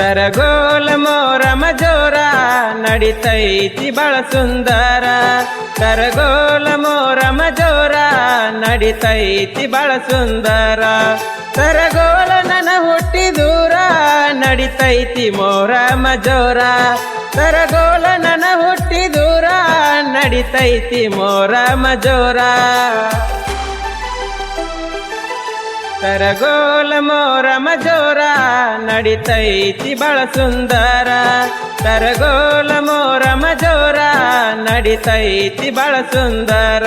ಸರಗೋಲ ಮೋರಮ ಮಜೋರ ನಡಿತೈತಿ ಬಳ ಸುಂದರ. ಸರಗೋಲ ಮೋರಮ ಜೋರ ನಡಿತೈತಿ ಬಳ ಸುಂದರ. ಸರಗೋಲ ನನ್ನ ಹುಟ್ಟಿ ದೂರ ನಡಿತೈತಿ ಮೋರಮ ಜೋರ ಸರಗೋಲ ನನ್ನ ಹುಟ್ಟಿ ದೂರ ನಡಿತೈತಿ ಮೋರಮ ಜೋರ ಸರಗೋಲ ಮೋರಮ ಜೋರ ನಡಿತೈತಿ ಬಳ ಸುಂದರ. ತರಗೋಲ ಮೋರಮ ಜೋರ ನಡಿತೈತಿ ಬಳ ಸುಂದರ.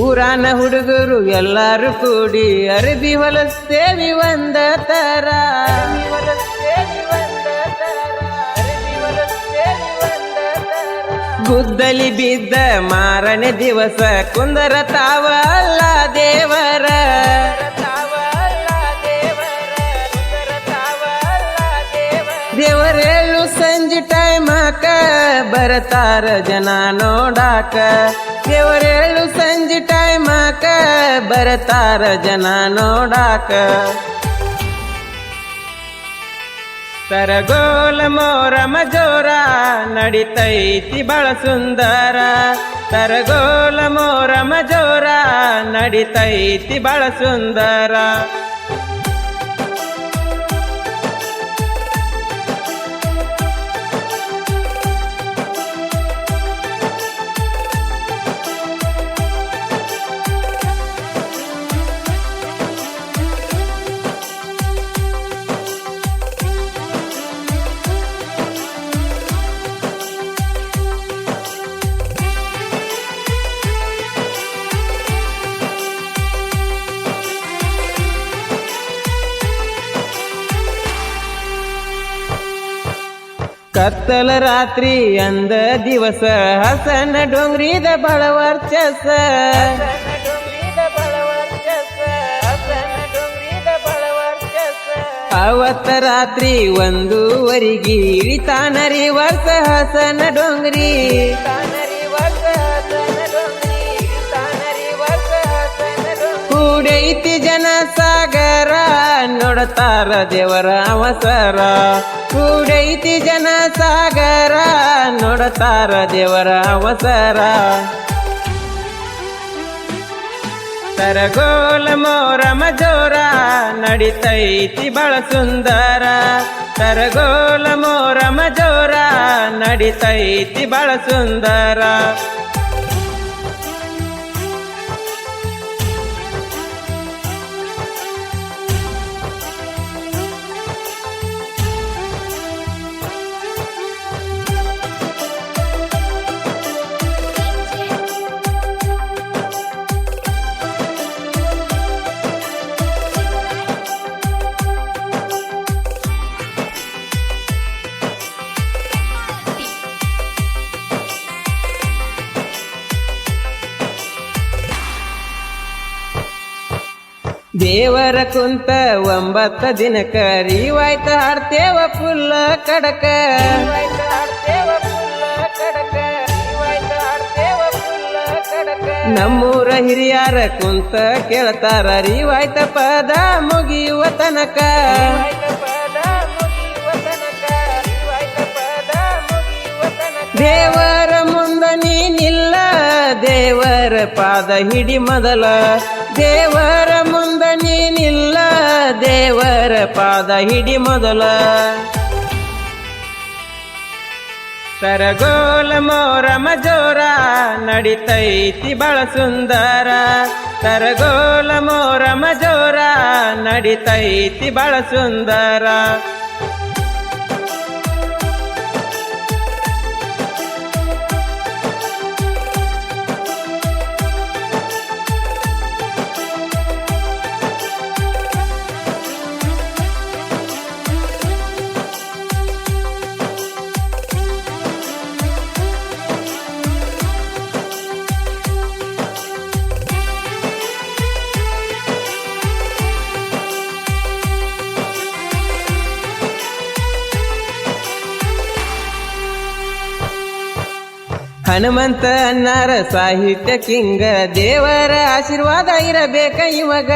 ಊರಾನ ಹುಡುಗರು ಎಲ್ಲಾರು ಕೂಡಿ ಅರಬಿ ಹೊಲಸ್ತೇವಿ ಒಂದ ತರ. ಗುದ್ದಲಿ ಬಿದ್ದ ಮಾರನೆ ದಿವಸ ಕುಂದರ ತಾವಲ್ಲ ದೇವರ. ದೇವರೇಳು ಸಂಜೆ ಟೈಮಕ ಬರತಾರ ಜನ ನೋಡಾಕ. ದೇವರೇಳು ಸಂಜೆ ಟೈಮಕ ಬರತಾರ ಜನ ನೋಡಾಕ. ಸರಗೋಲ ಮೋರ ಜೋರ, ನಡಿತೈತಿ ಬಳ ಸುಂದರ. ತರಗೋಲ ಮೋರಮ ಜೋರ, ನಡಿತೈತಿ ಬಳ ಸುಂದರ. ಕತ್ತಲ ರಾತ್ರಿ ಅಂದ ದಿವಸ, ಹಸನ ಡೊಂಗ್ರಿದ ಬಳ ವರ್ಚಸ ಅವತ್ತ ರಾತ್ರಿ ಒಂದೂವರೆಗಿ ಇಳಿತಾನರಿ ವರ್ಷ, ಹಸನ ಡೊಂಗ್ರಿ. ಕೂಡೈತಿ ಜನ ಸಾಗರ ನೋಡತಾರ ದೇವರ ಅವಸರ. ಕೂಡೈತಿ ಜನ ಸಾಗರ, ನೋಡತಾರ ದೇವರ ಅವಸರ. ತರಗೋಲ ಮೋರಮ ಜೋರ ನಡಿತೈತಿ ಬಳ ಸುಂದರ. ತರಗೋಲ ಮೋರಮ ಜೋರ ನಡಿತೈತಿ ಬಳ ಸುಂದರ. ದೇವರ ಕುಂತ ಒಂಬತ್ತ ದಿನಕ ರೀವಾಯ್ತ ಹಾಡ್ತೇವ ಫುಲ್ಲ ಕಡಕ. ನಮ್ಮೂರ ಹಿರಿಯರ ಕುಂತ ಕೇಳ್ತಾರ ರೀವಾಯ್ತ ಪದ ಮುಗಿಯುವ ತನಕ. ದೇವರ ಮುಂದ ನೀನಿಲ್ಲ ದೇವರ ಪಾದ ಹಿಡಿ ಮೊದಲ. ದೇವರ ಮುಂದ ನೀನಿಲ್ಲ, ದೇವರ ಪಾದ ಹಿಡಿ ಮೊದಲ. ಸರಗೋಲ ಮೋರಮ ಜೋರ ನಡಿತೈತಿ ಬಳ ಸುಂದರ. ಸರಗೋಲ ಮೋರಮ ಜೋರ ನಡಿತೈತಿ ಬಳ ಸುಂದರ. ಹನುಮಂತ ಅನ್ನಾರ ಸಾಹಿತ್ಯ ಕಿಂಗ ದೇವರ ಆಶೀರ್ವಾದ ಇರಬೇಕ ಇವಾಗ.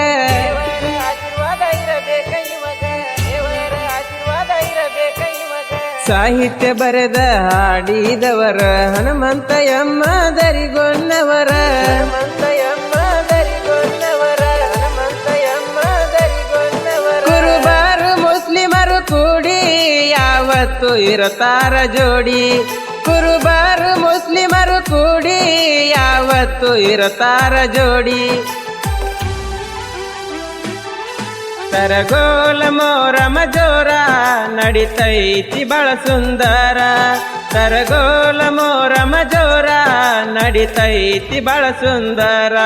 ಆಶೀರ್ವಾದ ಇರಬೇಕ ಇವಾಗ. ದೇವರ ಆಶೀರ್ವಾದ ಇರಬೇಕ ಇವಾಗ. ಸಾಹಿತ್ಯ ಬರೆದ ಹಾಡಿದವರ ಹನುಮಂತ ಎಮ್ಮ ದರಿಗೊನ್ನವರ ಕುರುಬಾರು ಮುಸ್ಲಿಮರು ಕೂಡಿ ಯಾವತ್ತು ಇರತಾರ ಜೋಡಿ. ಕುರುಬಾರು ಮುಸ್ಲಿಮರು ಕೂಡಿ ಯಾವತ್ತು ಇರತಾರ ಜೋಡಿ. ತರಗೋಲ ಮೋರಮ ಜೋರ ನಡಿತೈತಿ ಬಳ ಸುಂದರ. ತರಗೋಲ ಮೋರಮ ಜೋರ ನಡಿತೈತಿ ಬಳ ಸುಂದರ.